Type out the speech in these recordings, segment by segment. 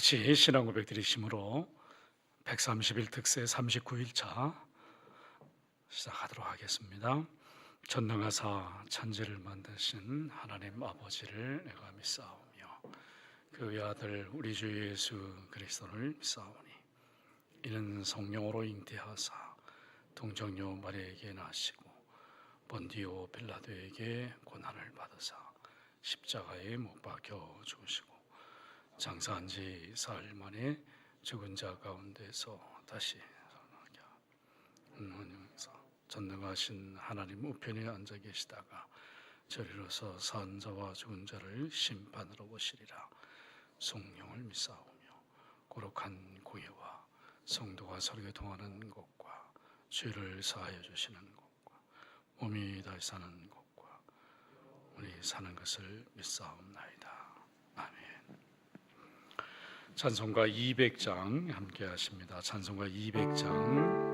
같이 신앙 고백 드리심으로 130일 특세 39일차 시작하도록 하겠습니다. 전능하사 천지를 만드신 하나님 아버지를 내가 믿사오며 그 외아들 우리 주 예수 그리스도를 믿사오니 이는 성령으로 잉태하사 동정녀 마리에게 나시고 본디오 빌라도에게 고난을 받으사 십자가에 못 박혀 죽으시고 장사한 지 사흘 만에 죽은 자 가운데서 다시 살아나게 하면서. 전능하신 하나님 우편에 앉아 계시다가 저리로서 산 자와 죽은 자를 심판으로 보시리라. 성령을 믿사오며 거룩한 고해와 성도가 서로 통하는 것과 죄를 사하여 주시는 것과 몸이 다시 사는 것과 우리 사는 것을 믿사옵나이다. 아멘. 찬송가 200장 함께 하십니다. 찬송가 200장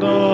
아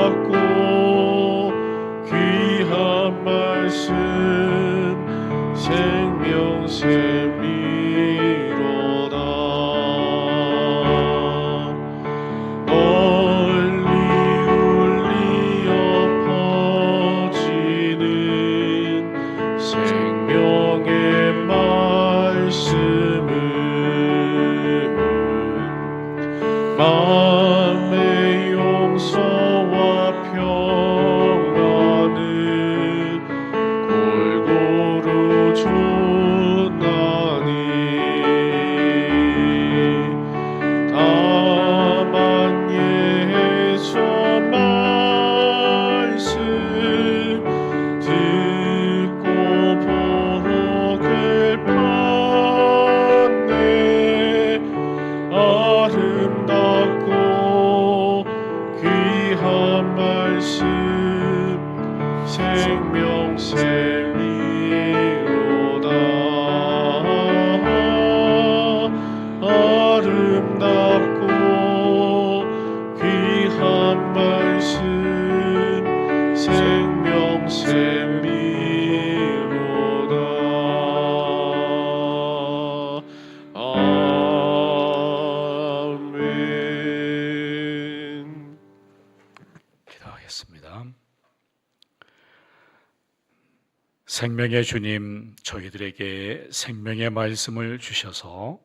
생명의 주님, 저희들에게 생명의 말씀을 주셔서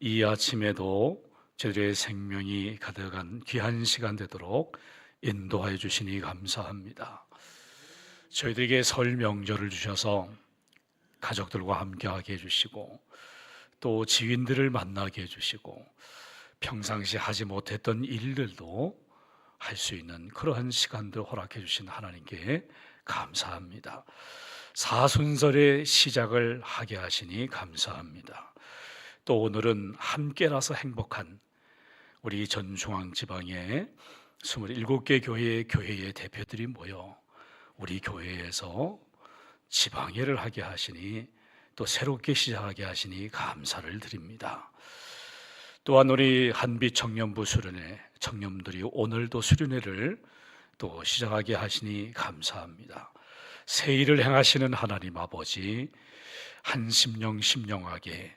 이 아침에도 저희들의 생명이 가득한 귀한 시간 되도록 인도하여 주시니 감사합니다. 저희들에게 설 명절을 주셔서 가족들과 함께하게 해주시고 또 지인들을 만나게 해주시고 평상시 하지 못했던 일들도 할 수 있는 그러한 시간들 허락해 주신 하나님께 감사합니다. 사순절의 시작을 하게 하시니 감사합니다. 또 오늘은 함께라서 행복한 우리 전 중앙 지방의 27개 교회의 교회의 대표들이 모여 우리 교회에서 지방회를 하게 하시니 또 새롭게 시작하게 하시니 감사를 드립니다. 또한 우리 한빛 청년부 수련회 청년들이 오늘도 수련회를 또 시작하게 하시니 감사합니다. 새 일을 행하시는 하나님 아버지 한 심령 심령하게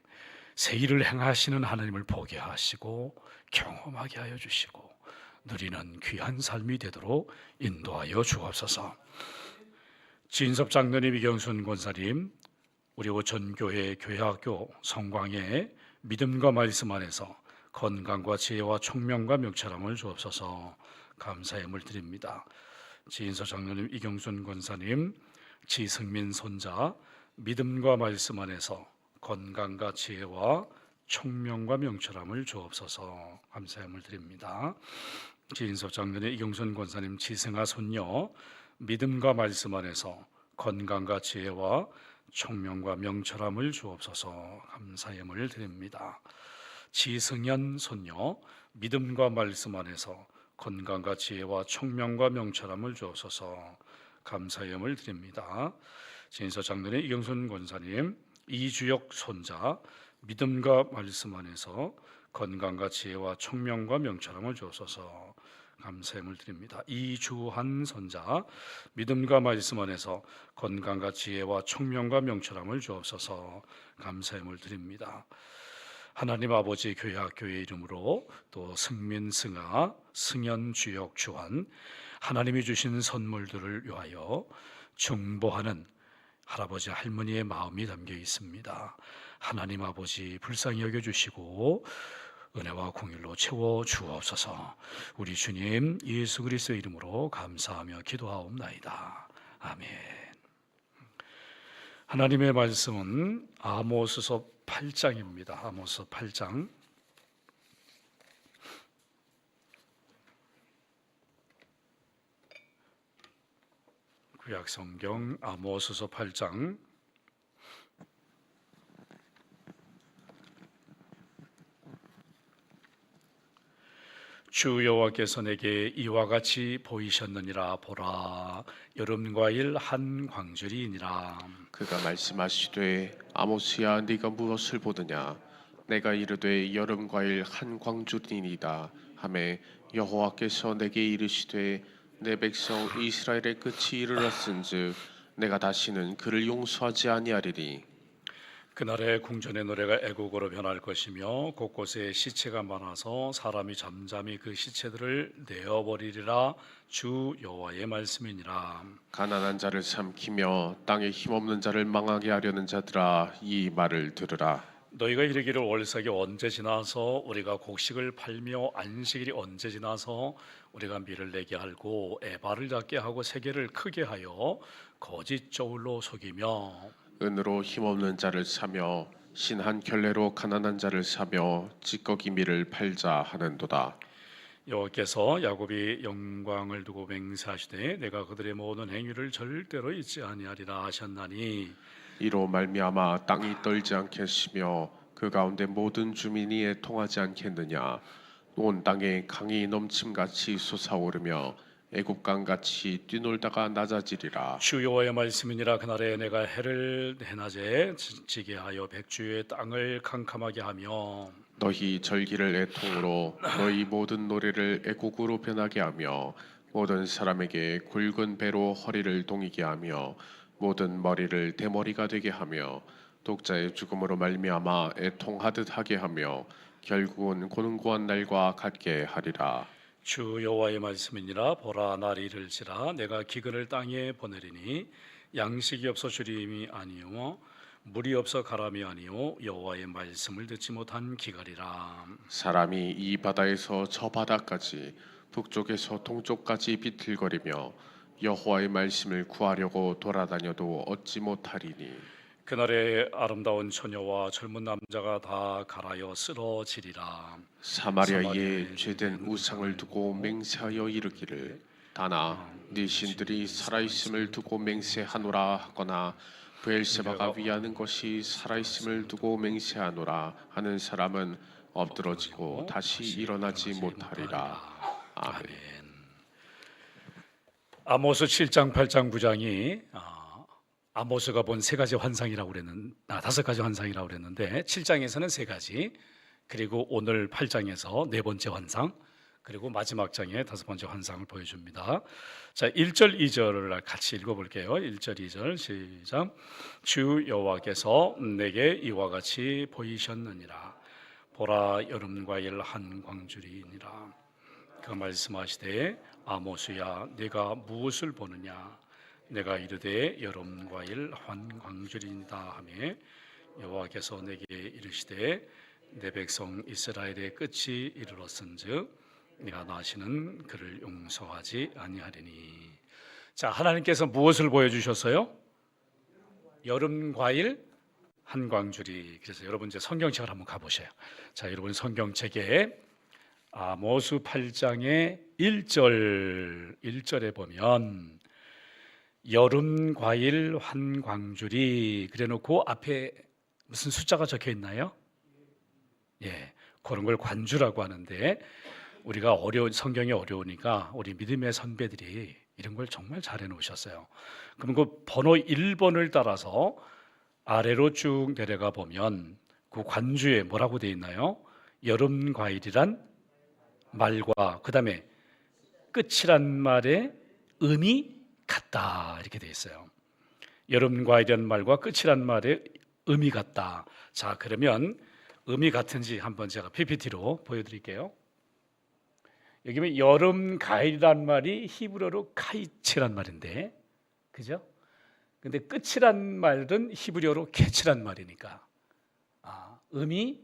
새 일을 행하시는 하나님을 보게 하시고 경험하게 하여 주시고 누리는 귀한 삶이 되도록 인도하여 주옵소서. 진섭 장로님 이경순 권사님 우리 오천교회 교회학교 성광의 믿음과 말씀 안에서 건강과 지혜와 총명과 명철함을 주옵소서 감사함을 드립니다. 지인서 장로님 이경순 권사님 지승민 손자 믿음과 말씀 안에서 건강과 지혜와 총명과 명철함을 주옵소서 감사함을 드립니다. 지인서 장로님 이경순 권사님 지승아 손녀 믿음과 말씀 안에서 건강과 지혜와 총명과 명철함을 주옵소서 감사함을 드립니다. 지승현 손녀 믿음과 말씀 안에서 건강과 지혜와 총명과 명철함을 주옵소서 감사함을 드립니다. 진서 장로님 이경순 권사님 이주혁 손자 믿음과 말씀 안에서 건강과 지혜와 총명과 명철함을 주옵소서 감사함을 드립니다. 이주한 선자 믿음과 말씀 안에서 건강과 지혜와 총명과 명철함을 주옵소서 감사함을 드립니다. 하나님 아버지 교회학교의 이름으로 또 승민 승아 승연 주역 주한 하나님이 주신 선물들을 위하여 중보하는 할아버지 할머니의 마음이 담겨 있습니다. 하나님 아버지 불쌍히 여겨 주시고 은혜와 공일로 채워 주옵소서. 우리 주님 예수 그리스도의 이름으로 감사하며 기도하옵나이다. 아멘. 하나님의 말씀은 아모스서 8장입니다. 아모스 8장. 구약 성경 아모스서 8장 주 여호와께서 내게 이와 같이 보이셨느니라 보라. 여름 과일 한 광주리이니라. 그가 말씀하시되 아모스야 네가 무엇을 보느냐? 내가 이르되 여름 과일 한 광주리이다 하매 여호와께서 내게 이르시되 내 백성 이스라엘의 끝이 이르렀은즉 내가 다시는 그를 용서하지 아니하리니 그날의 궁전의 노래가 애곡으로 변할 것이며 곳곳에 시체가 많아서 사람이 잠잠히 그 시체들을 내어 버리리라 주 여호와의 말씀이니라. 가난한 자를 삼키며 땅에 힘없는 자를 망하게 하려는 자들아 이 말을 들으라. 너희가 이르기를 월삭이 언제 지나서 우리가 곡식을 팔며 안식일이 언제 지나서 우리가 밀을 내게 하고 에바를 작게 하고 세계를 크게 하여 거짓 저울로 속이며 은으로 힘없는 자를 사며 신한 결례로 가난한 자를 사며 찌꺼기 밀을 팔자 하는도다. 여호와께서 야곱이 영광을 두고 맹세하시되 내가 그들의 모든 행위를 절대로 잊지 아니하리라 하셨나니. 이로 말미암아 땅이 떨지 않겠으며 그 가운데 모든 주민이 애통하지 않겠느냐? 온 땅에 강이 넘침같이 솟아오르며 애국강 같이 뛰놀다가 낮아지리라. 주 여호와의 말씀이니라. 그날에 내가 해를 해낮에 지게 하여 백주의 땅을 캄캄하게 하며 너희 절기를 애통으로 너희 모든 노래를 애국으로 변하게 하며 모든 사람에게 굵은 배로 허리를 동이게 하며 모든 머리를 대머리가 되게 하며 독자의 죽음으로 말미암아 애통하듯 하게 하며 결국은 고능고한 날과 같게 하리라 주 여호와의 말씀이니라. 보라 날이 이를지라. 내가 기근을 땅에 보내리니 양식이 없어 주림이 아니요 물이 없어 가람이 아니요 여호와의 말씀을 듣지 못한 기갈이라. 사람이 이 바다에서 저 바다까지 북쪽에서 동쪽까지 비틀거리며 여호와의 말씀을 구하려고 돌아다녀도 얻지 못하리니 그날에 아름다운 처녀와 젊은 남자가 다 갈아여 쓰러지리라. 사마리아에 죄된 우상을 두고 맹세하여 이르기를 다나 네 신들이 살아있음을 두고 맹세하노라 하거나 부엘세바가 위하는 것이 살아있음을 두고 맹세하노라 하는 사람은 엎드러지고 다시 일어나지 못하리라. 아멘. 아모스 7장 8장 9장이 아, 아모스가 본 세 가지 환상이라고 그랬는 아, 다섯 가지 환상이라고 그랬는데 7장에서는 세 가지 그리고 오늘 8장에서 네 번째 환상 그리고 마지막 장에 다섯 번째 환상을 보여줍니다. 자, 1절 2절을 같이 읽어 볼게요. 1절 2절 시작. 주 여호와께서 내게 이와 같이 보이셨느니라. 보라 여름 과일 한 광주리니라. 그 말씀하시되 아모스야 내가 무엇을 보느냐 내가 이르되 여름 과일 한 광주리니다 하매 여호와께서 내게 이르시되 내 백성 이스라엘의 끝이 이르렀은즉 내가 나시는 그를 용서하지 아니하리니. 자 하나님께서 무엇을 보여주셨어요? 여름 과일 한 광주리 그래서 여러분 이제 성경책을 한번 가보세요. 자 여러분 성경책에 아모스 8장의 1절 1절에 보면 여름 과일 한 광주리 그래놓고 앞에 무슨 숫자가 적혀 있나요? 예, 그런 걸 관주라고 하는데 우리가 어려운 성경이 어려우니까 우리 믿음의 선배들이 이런 걸 정말 잘해 놓으셨어요. 그럼 그 번호 1번을 따라서 아래로 쭉 내려가 보면 그 관주에 뭐라고 돼 있나요? 여름 과일이란 말과 그다음에 끝이란 말의 의미 같다 이렇게 돼 있어요. 여름 과일이란 말과 끝이란 말의 의미 같다. 자 그러면 의미 같은지 한번 제가 PPT로 보여드릴게요. 여기 보면 여름 과일이란 말이 히브리어로 카이츠란 말인데, 그죠? 근데 끝이란 말은 히브리어로 개치란 말이니까 아, 의미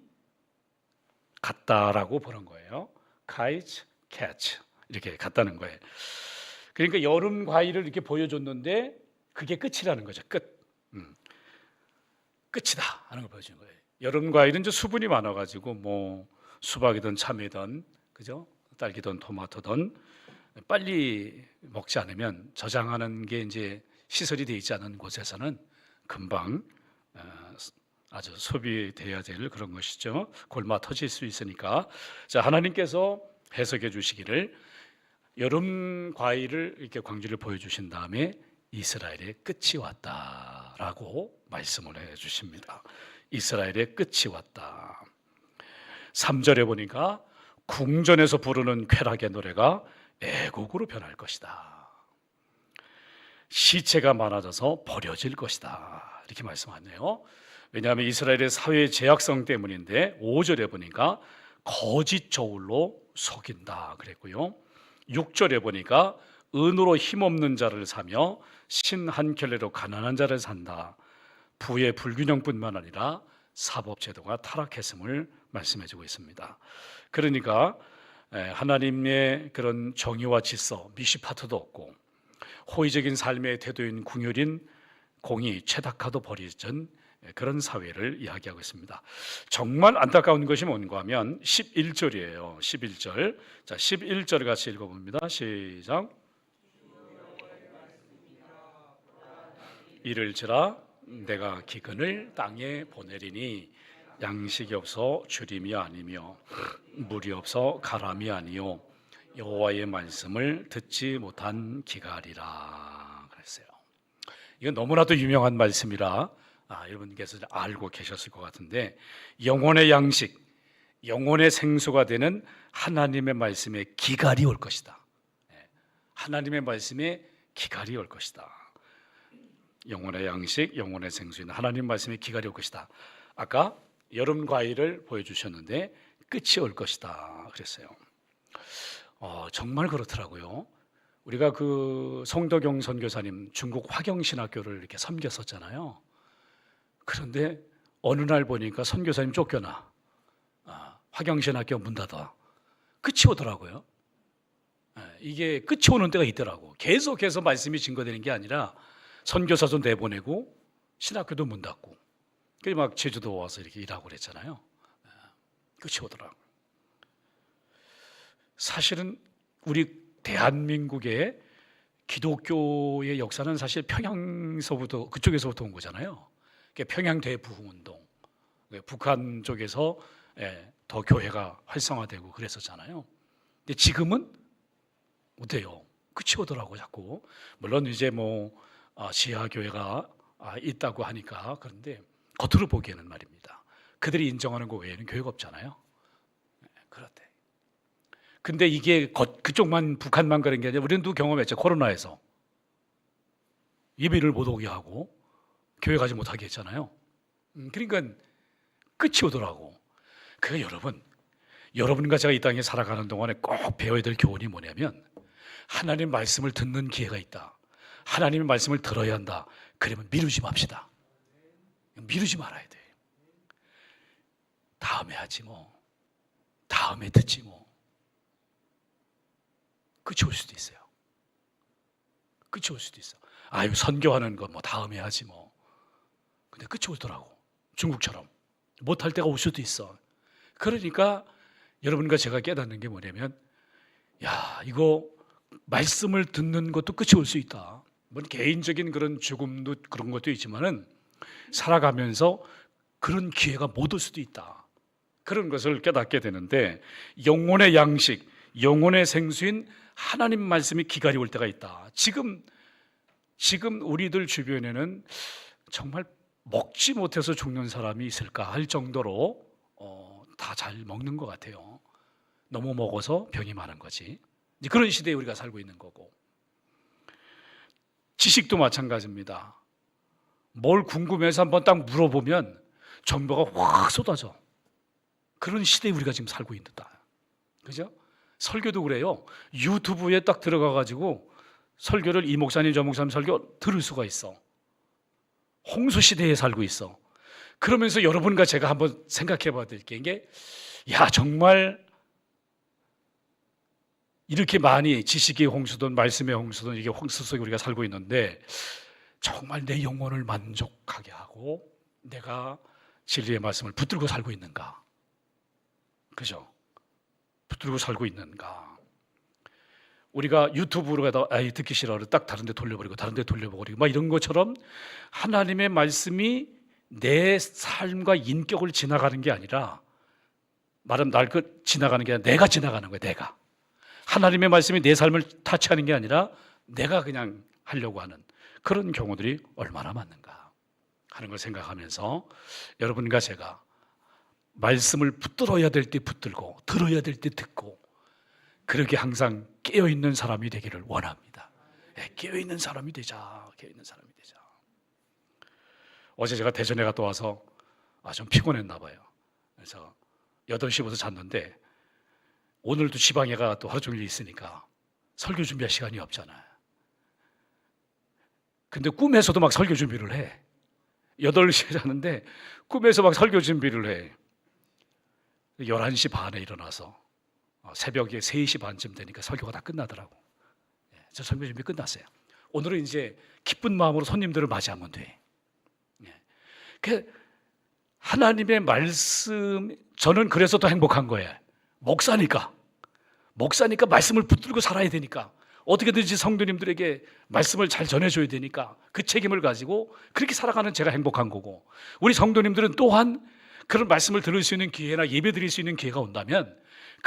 같다라고 보는 거예요. 카이츠, 캐치 이렇게 같다는 거예요. 그러니까 여름 과일을 이렇게 보여줬는데 그게 끝이라는 거죠. 끝. 음. 끝이다 하는 걸 보여주는 거예요. 여름 과일은 이제 수분이 많아가지고 뭐 수박이든 참이든 그죠? 딸기든 토마토든 빨리 먹지 않으면 저장하는 게 이제 시설이 되어 있지 않은 곳에서는 금방 어, 아주 소비돼야 될 그런 것이죠. 골마 터질 수 있으니까 자 하나님께서 해석해 주시기를 여름 과일을 이렇게 광주를 보여주신 다음에 이스라엘의 끝이 왔다라고 말씀을 해 주십니다. 이스라엘의 끝이 왔다. 3절에 보니까 궁전에서 부르는 쾌락의 노래가 애곡으로 변할 것이다. 시체가 많아져서 버려질 것이다. 이렇게 말씀하네요. 왜냐하면 이스라엘의 사회 제약성 때문인데 5절에 보니까 거짓 저울로 속인다 그랬고요. 6절에 보니까 은으로 힘없는 자를 사며 신 한 켤레로 가난한 자를 산다. 부의 불균형뿐만 아니라 사법 제도가 타락했음을 말씀해 주고 있습니다. 그러니까 하나님의 그런 정의와 질서, 미시파트도 없고 호의적인 삶의 태도인 궁율인 공의, 최닥화도 버리던 그런 사회를 이야기하고 있습니다. 정말 안타까운 것이 뭔가 하면 11절이에요. 11절. 자, 11절 같이 읽어 봅니다. 시작. 이를지라 내가 기근을 땅에 보내리니 양식이 없어 주림이 아니며 물이 없어 가람이 아니요 여호와의 말씀을 듣지 못한 기갈이라 그랬어요. 이건 너무나도 유명한 말씀이라 아, 여러분께서 알고 계셨을 것 같은데 영혼의 양식, 영혼의 생수가 되는 하나님의 말씀에 기갈이 올 것이다. 예, 하나님의 말씀에 기갈이 올 것이다. 영혼의 양식, 영혼의 생수인 하나님 말씀에 기갈이 올 것이다. 아까 여름 과일을 보여주셨는데 끝이 올 것이다 그랬어요. 어, 정말 그렇더라고요. 우리가 그 송덕용 선교사님 중국 화경신학교를 이렇게 섬겼었잖아요. 그런데 어느 날 보니까 선교사님 쫓겨나 아, 화경신학교 문 닫아 끝이 오더라고요. 예, 이게 끝이 오는 때가 있더라고. 계속해서 말씀이 증거되는 게 아니라 선교사도 내보내고 신학교도 문 닫고 그막 제주도 와서 이렇게 일하고 그랬잖아요. 예, 끝이 오더라고. 사실은 우리 대한민국의 기독교의 역사는 사실 평양서부터 그쪽에서부터 온 거잖아요. 평양 대부흥 운동, 그게 북한 쪽에서 예, 더 교회가 활성화되고 그랬었잖아요. 근데 지금은 어때요? 끝이 오더라고 자꾸. 물론 이제 뭐 아, 지하 교회가 아, 있다고 하니까 그런데 겉으로 보기에는 말입니다. 그들이 인정하는 거 외에는 교회가 없잖아요. 예, 그렇대. 근데 이게 겉- 그쪽만 북한만 그런 게 아니라 우리는 또 경험했죠 코로나에서 예배를 못 오게 하고 교회 가지 못하게 했잖아요. 음, 그러니까 끝이 오더라고. 그 여러분, 여러분과 제가 이 땅에 살아가는 동안에 꼭 배워야 될 교훈이 뭐냐면 하나님 말씀을 듣는 기회가 있다. 하나님의 말씀을 들어야 한다. 그러면 미루지 맙시다. 미루지 말아야 돼. 다음에 하지 뭐. 다음에 듣지 뭐. 끝이 올 수도 있어요. 끝이 올 수도 있어. 아유 선교하는 거 뭐 다음에 하지 뭐. 근데 끝이 오더라고. 중국처럼 못할 때가 올 수도 있어. 그러니까 여러분과 제가 깨닫는 게 뭐냐면 야 이거 말씀을 듣는 것도 끝이 올 수 있다. 뭐 개인적인 그런 죽음도 그런 것도 있지만은 살아가면서 그런 기회가 못 올 수도 있다. 그런 것을 깨닫게 되는데 영혼의 양식, 영혼의 생수인 하나님 말씀이 기갈이 올 때가 있다. 지금 지금 우리들 주변에는 정말 먹지 못해서 죽는 사람이 있을까 할 정도로 어, 다 잘 먹는 것 같아요. 너무 먹어서 병이 많은 거지. 이제 그런 시대에 우리가 살고 있는 거고. 지식도 마찬가지입니다. 뭘 궁금해서 한번 딱 물어보면 정보가 확 쏟아져. 그런 시대에 우리가 지금 살고 있다. 그죠? 설교도 그래요. 유튜브에 딱 들어가 가지고 설교를 이 목사님 저 목사님 설교 들을 수가 있어. 홍수 시대에 살고 있어. 그러면서 여러분과 제가 한번 생각해 봐야 될 게 이게 야 정말 이렇게 많이 지식의 홍수든 말씀의 홍수든 이게 홍수 속에 우리가 살고 있는데 정말 내 영혼을 만족하게 하고 내가 진리의 말씀을 붙들고 살고 있는가? 그죠? 붙들고 살고 있는가? 우리가 유튜브로 가다 아이 듣기 싫어. 딱 다른 데 돌려버리고 다른 데 돌려버리고 막 이런 것처럼 하나님의 말씀이 내 삶과 인격을 지나가는 게 아니라 말은 날그 지나가는 게 아니라 내가 지나가는 거야 내가. 하나님의 말씀이 내 삶을 타치하는 게 아니라 내가 그냥 하려고 하는 그런 경우들이 얼마나 많는가 하는 걸 생각하면서 여러분과 제가 말씀을 붙들어야 될 때 붙들고 들어야 될 때 듣고 그렇게 항상 깨어 있는 사람이 되기를 원합니다. 예, 깨어 있는 사람이 되자. 깨어 있는 사람이 되자. 어제 제가 대전에 갔다 와서 아, 좀 피곤했나 봐요. 그래서 8시부터 잤는데 오늘도 지방에가 또 하루 종일 있으니까 설교 준비할 시간이 없잖아요. 근데 꿈에서도 막 설교 준비를 해. 8시에 자는데 꿈에서 막 설교 준비를 해. 11시 반에 일어나서 어, 새벽에 3시 반쯤 되니까 설교가 다 끝나더라고. 예, 저 설교 준비 끝났어요. 오늘은 이제 기쁜 마음으로 손님들을 맞이하면 돼. 예. 그 하나님의 말씀 저는 그래서 더 행복한 거예요. 목사니까. 목사니까 말씀을 붙들고 살아야 되니까. 어떻게든지 성도님들에게 말씀을 잘 전해줘야 되니까 그 책임을 가지고 그렇게 살아가는 제가 행복한 거고 우리 성도님들은 또한 그런 말씀을 들을 수 있는 기회나 예배 드릴 수 있는 기회가 온다면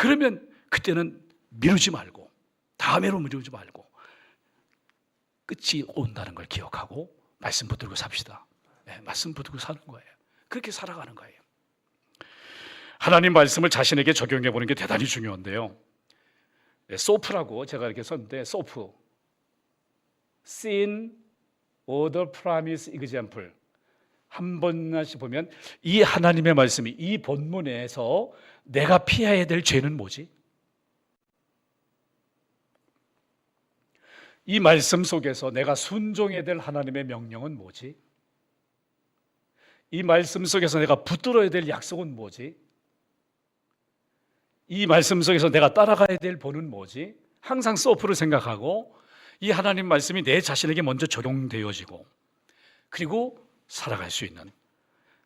그러면 그때는 미루지 말고 다음에로 미루지 말고 끝이 온다는 걸 기억하고 말씀 붙들고 삽시다. 네, 말씀 붙들고 사는 거예요. 그렇게 살아가는 거예요. 하나님 말씀을 자신에게 적용해 보는 게 대단히 중요한데요. 네, 소프라고 제가 이렇게 썼는데 소프 Sin, Order, Promise, Example 한 번씩 보면 이 하나님의 말씀이 이 본문에서 내가 피해야 될 죄는 뭐지? 이 말씀 속에서 내가 순종해야 될 하나님의 명령은 뭐지? 이 말씀 속에서 내가 붙들어야 될 약속은 뭐지? 이 말씀 속에서 내가 따라가야 될 본은 뭐지? 항상 서프를 생각하고 이 하나님 말씀이 내 자신에게 먼저 적용되어지고 그리고 살아갈 수 있는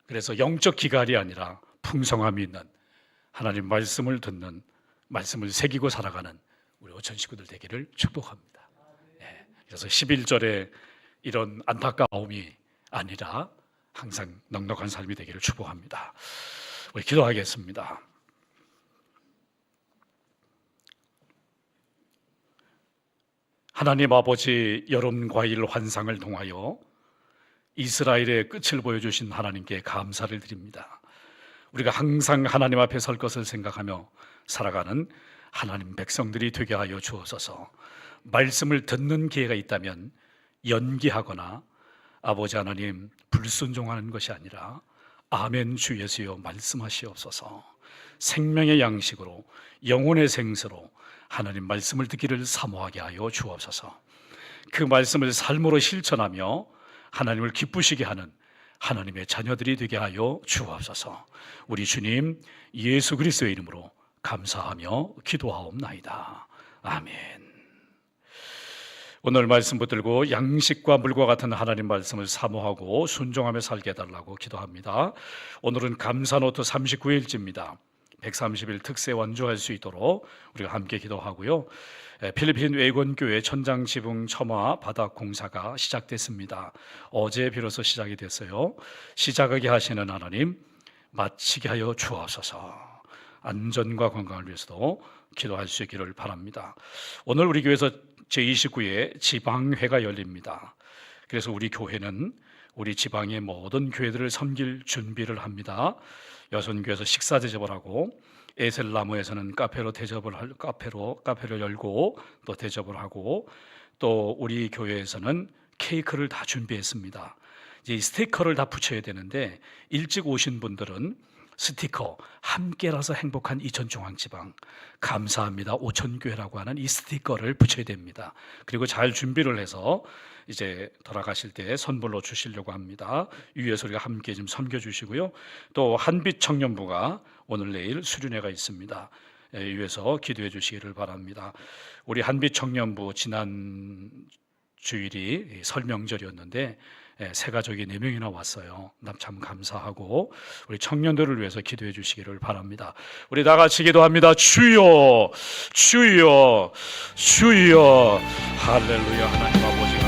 그래서 영적 기갈이 아니라 풍성함이 있는 하나님 말씀을 듣는 말씀을 새기고 살아가는 우리 오천 식구들 되기를 축복합니다. 예, 그래서 11절에 이런 안타까움이 아니라 항상 넉넉한 삶이 되기를 축복합니다. 우리 기도하겠습니다. 하나님 아버지 여름 과일 환상을 통하여 이스라엘의 끝을 보여주신 하나님께 감사를 드립니다. 우리가 항상 하나님 앞에 설 것을 생각하며 살아가는 하나님 백성들이 되게 하여 주옵소서. 말씀을 듣는 기회가 있다면 연기하거나 아버지 하나님 불순종하는 것이 아니라 아멘 주 예수여 말씀하시옵소서. 생명의 양식으로 영혼의 생수로 하나님 말씀을 듣기를 사모하게 하여 주옵소서. 그 말씀을 삶으로 실천하며 하나님을 기쁘시게 하는 하나님의 자녀들이 되게 하여 주옵소서. 우리 주님 예수 그리스도의 이름으로 감사하며 기도하옵나이다. 아멘. 오늘 말씀 붙들고 양식과 물과 같은 하나님 말씀을 사모하고 순종하며 살게 해달라고 기도합니다. 오늘은 감사노트 39일째입니다. 130일 특세 완주할 수 있도록 우리가 함께 기도하고요. 에, 필리핀 외권교회 천장 지붕 첨화 바닥 공사가 시작됐습니다. 어제 비로소 시작이 됐어요. 시작하게 하시는 하나님 마치게 하여 주옵소서. 안전과 건강을 위해서도 기도할 수 있기를 바랍니다. 오늘 우리 교회에서 제29회 지방회가 열립니다. 그래서 우리 교회는 우리 지방의 모든 교회들을 섬길 준비를 합니다. 여선교에서 식사 대접을 하고 에셀나무에서는 카페로 대접을 할 카페로 카페를 열고 또 대접을 하고 또 우리 교회에서는 케이크를 다 준비했습니다. 이제 이 스티커를 다 붙여야 되는데 일찍 오신 분들은 스티커 함께라서 행복한 이천 중앙지방 감사합니다 오천교회라고 하는 이 스티커를 붙여야 됩니다. 그리고 잘 준비를 해서 이제 돌아가실 때 선물로 주시려고 합니다. 위에서 우리가 함께 좀 섬겨 주시고요. 또 한빛 청년부가 오늘 내일 수련회가 있습니다. 예, 위에서 기도해 주시기를 바랍니다. 우리 한빛 청년부 지난 주일이 설명절이었는데 예, 세 가족이 네 명이나 왔어요. 남참 감사하고 우리 청년들을 위해서 기도해 주시기를 바랍니다. 우리 다 같이 기도합니다. 주여, 주여, 주여, 할렐루야 하나님 아버지.